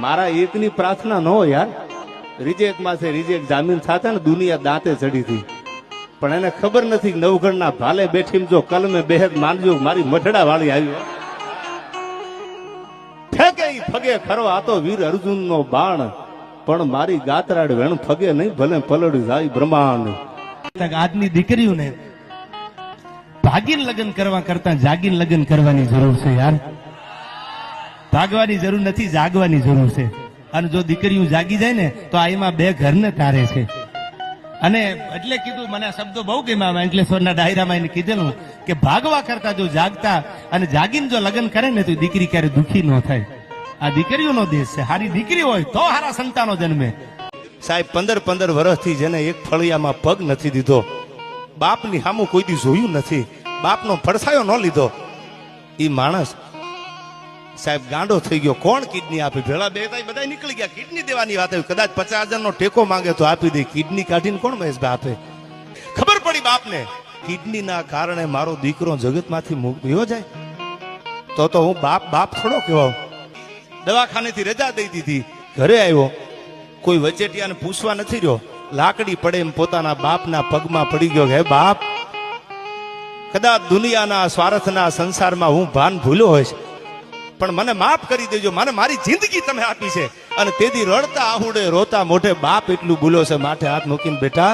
મારા એકની પ્રાર્થના ન યાર. રિજેકમાં રિજેક જામીન થતા ને દુનિયા દાંતે ચડી હતી. પણ એને ખબર નથી નવગણના ભાલે બેઠી જો કલમે બેહદ માનજો મારી મઠડા વાળી આવી. ફેંકે ફગે ખરો, આ તો વીર અર્જુન નો બાણ. પણ મારી ગાતરાડ વેણ ફગે નહીં, ભલે પલડ જાય બ્રહ્માંડ. આજની દીકરીઓને ભાગીન લગ્ન કરવા કરતા જાગીન લગ્ન કરવાની જરૂર છે યાર. ભાગવાની જરૂર નથી, જાગવાની જરૂર છે. અને જો દીકરીઓ જાગી જાય ને, તો આ એમાં બે ઘરને તારે છે. અને એટલે કીધું, મને શબ્દો બહુ ગમ્યા વેંકલેશ્વરના ડાયરામાં એને કીધેલું કે ભાગવા કરતા જો જાગતા અને જાગીને જો લગ્ન કરે ને, તો દીકરી ક્યારે દુઃખી ન થાય. આ દીકરીઓનો દેશ છે. હારી દીકરી હોય, તો હારા સંતાનો જન્મે. સાહેબ, પંદર પંદર વર્ષથી જેને એક ફળિયામાં પગ નથી દીધો, બાપની સામું કોઈ દી જોયું નથી. બાપનો પડછાયો ન લીધો. એ માણસ સાહેબ, ગાંડો થઈ ગયો. કોણ કિડની આપી? ભેળા બે બધા નીકળી ગયા. કિડની દેવાની વાત આવી. કદાચ પચાસ હજાર નો ટેકો માંગે તો આપી દે. કિડની કાઢીને કોણ મહેશભાઈ આપે? ખબર પડી બાપને. કિડની ના કારણે મારો દીકરો જગતમાંથી મુક્ત જાય. તો તો હું બાપ બાપ થોડો કહેવાઉં. દવાખાનેથી રજા દઈ દીધી. ઘરે આવ્યો. કોઈ વચેટિયાને પૂછવા નથી રહ્યો. લાકડી પડે એમ પોતાના બાપના પગમાં પડી ગયો હે બાપ, કદાચ દુનિયાના સ્વાર્થના સંસારમાં હું ભાન ભૂલ્યો હોઈશ. પણ મને માફ કરી દેજો, મને મારી જિંદગી તમે આપી છે. અને તેથી રડતા આહુડે, રોતા મોઢે બાપ એટલું ભૂલ્યો છે, માથે હાથ મૂકીને બેઠા.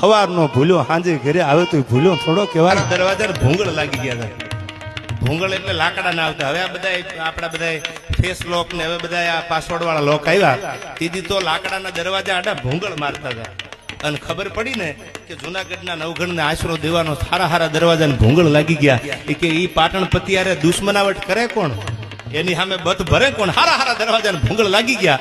સવારનો ભૂલ્યો હાંજે ઘરે આવે તો ભૂલ્યો થોડો કહેવાય દરવાજા ભૂંગળ લાગી ગયા હતા. ભૂંગળ એટલે લાકડા ના આવતા. હવે આ બધા આપણા બધા ફેસ લોક ને હવે બધા આ પાસવર્ડ વાળા લોક આવ્યા. તેથી તો લાકડાના દરવાજા આડા ભૂંગળ મારતા હતા. અને ખબર પડી ને કે જુનાગઢના નવગણ ને આશરો દેવાનો સારા સારા દરવાજા ભૂંગળ લાગી ગયા. કે એ પાટણ પતિયારે દુશ્મનાવટ કરે કોણ? એની સામે બત ભરે કોણ? હારા હારા દરવાજા ભૂંગળ લાગી ગયા.